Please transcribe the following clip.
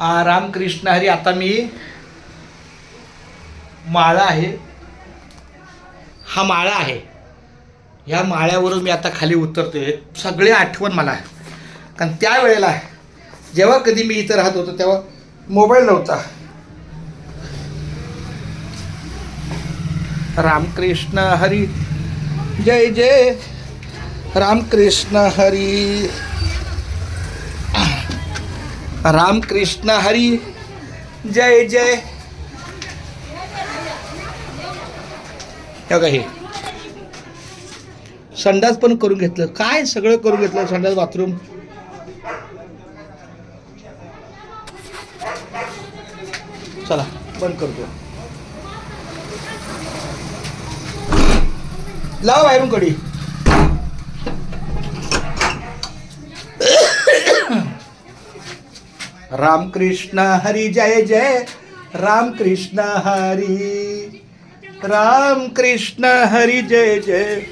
रामकृष्ण हरी आता मी माळा आहे. हा माळा आहे. ह्या माळ्यावरून मी आता खाली उतरतोय. सगळे आठवण मला कारण त्यावेळेला जेव्हा कधी मी इथं राहत होतो तेव्हा मोबाईल नव्हता. रामकृष्ण हरी जय जय. रामकृष्ण हरी. रामकृष्ण हरी। जय जय। हे हे। संडास पण करून घेतलं. काय सगळं करून घेतलं संडास बाथरूम? चला बंद करतो. लाव बाहेरून कडी. रामकृष्ण हरी जय जय रामकृष्ण हरी। रामकृष्ण हरी जय जय।